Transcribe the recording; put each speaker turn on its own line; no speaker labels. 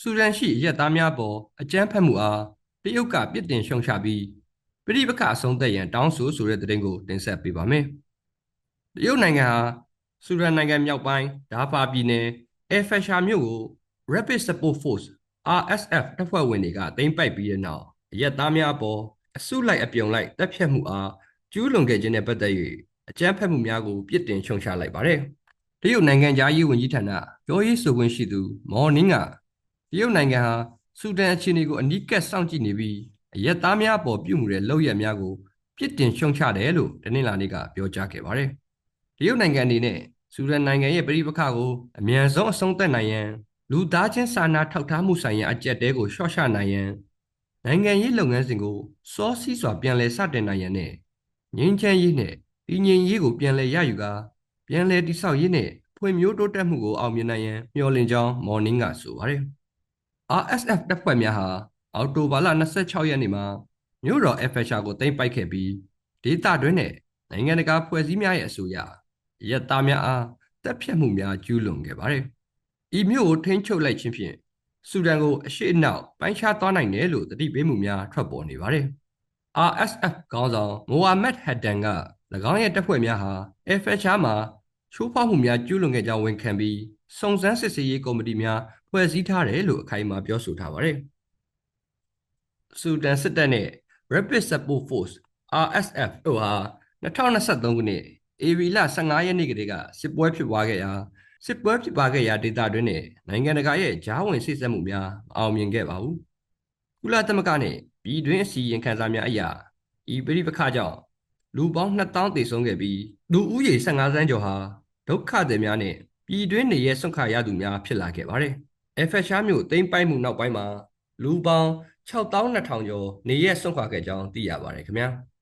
ဆူဒန်ရှိအရက်သားများပေါ်အကြမ်းဖက်မှုအားတရုတ်ကပြစ်တင်ရှုံချပြီးပြည်ပကအဆုံးသက်ရန်တောင်းဆိုဆိုတဲ့သတင်းကိုတင်ဆက်ပေးပါမယ်။တရုတ်နိုင်ငံဟာဆူဒန်နိုင်ငံမြောက်ပိုင်းဒါဖာပြည်နယ်အယ်ဖက်ရှာမြို့ကို Rapid Support Force RSF တပ်ဖွဲ့ဝင်တွေကတင်ပိုက်ပြီးတဲ့နောက်အရက်သားများပေါ်အစုလိုက်အပြုံလိုက်တပ်ဖြတ်မှုအားကျူးလွန်ခဲ့ခြင်းနဲ့ပတ်သက်၍အကြမ်းဖက်မှုများကိုပြစ်တင်ရှုံချလိုက်ပါတယ်။တရုတ်နိုင်ငံသားရေးဝန်ကြီးဌာနပြောရေးဆိုခွင့်ရှိသူမော်နင်းက တရုတ်နိုင်ငံဟာဆူဒန်အခြေအနေကိုအနီးကပ်စောင့်ကြည့်နေပြီးအရက်သားများပေါ်ပြုမှုတဲ့လုပ်ရများကိုပြစ်တင်ရှုံချတယ်လို့တနင်္လာနေ့ကပြောကြားခဲ့ပါတယ်။တရုတ်နိုင်ငံအနေနဲ့ဆူဒန်နိုင်ငံရဲ့ပြည်ပခါကိုအမြန်ဆုံးအဆုံးသတ်နိုင်ရန်လူသားချင်းစာနာထောက်ထားမှုဆိုင်ရာအကြက်တဲကိုရှော့ချနိုင်ရန်နိုင်ငံရေးလုပ်ငန်းစဉ်ကိုစောစီးစွာပြန်လည်စတင်နိုင်ရန်နဲ့ငြိမ်းချမ်းရေးနဲ့တည်ငြိမ်ရေးကိုပြန်လည်ရယူကာပြန်လည်တည်ဆောက်ရေးနဲ့ဖွံ့ဖြိုးတိုးတက်မှုကိုအောင်မြင်နိုင်ရန်မျှော်လင့်ကြောင်းမော်နင်းကဆိုပါတယ်။ RSF တပ်ဖွဲ့များဟာအော်တိုဘာလ26ရက်နေ့မှာမြို့တော်အဖက်ရှာကိုတင်ပိုက်ခဲ့ပြီးဒေသတွင်းနဲ့နိုင်ငံတကာဖွဲ့စည်းများရဲ့အဆိုအရရက်သားများအားတပ်ဖြတ်မှုများကျူးလွန်ခဲ့ပါတယ်။ဤမြို့ကိုထိန်းချုပ်လိုက်ခြင်းဖြင့်ဆူဒန်ကိုအရှိအနောက်ပိုင်းခြားသွားနိုင်တယ်လို့တတိပေးမှုများထွက်ပေါ်နေပါတယ်။ RSF ခေါင်းဆောင်မိုဟာမက်ဟက်ဒန်က၎င်းရဲ့တပ်ဖွဲ့များဟာအဖက်ရှာမှာ ချိုးဖောက်မှုများကျူးလွန်ခဲ့ကြောင်းဝန်ခံပြီးစုံစမ်းစစ်ဆေးရေးကော်မတီများဖွဲ့စည်းထားတယ်လို့အခိုင်အမာပြောဆိုထားပါတယ်။ဆူဒန်စစ်တပ်နဲ့ Rapid Support Force RSF တို့ဟာ2023ခုနှစ်အေဗီလ15ရက်နေ့ကတည်းကစစ်ပွဲဖြစ်ပွားခဲ့ရာစစ်ပွဲဖြစ်ပွားခဲ့ရာဒေသတွင်းနဲ့နိုင်ငံတကာရဲ့ဂျားဝင်စိစက်မှုများမအောင်မြင်ခဲ့ပါဘူး။ကုလသမဂ္ဂနဲ့ပြည်တွင်းအစည်းအဝေးခန်းစားများအရာဤပြိပခါကြောင့် လူပေါင်း2000သေဆုံးခဲ့ပြီးလူဦးရေ15စန်းကျော်ဟာဒုက္ခသည်များနဲ့ပြည်တွင်းနေရဲဆွန့်ခါရသူများဖြစ်လာခဲ့ပါတယ်။အဖက်ရှားမြို့တိမ့်ပိုက်မှုနောက်ပိုင်းမှာလူပေါင်း6200ကျော်နေရဲဆွန့်ခွာခဲ့ကြောင်းသိရပါတယ်ခင်ဗျာ။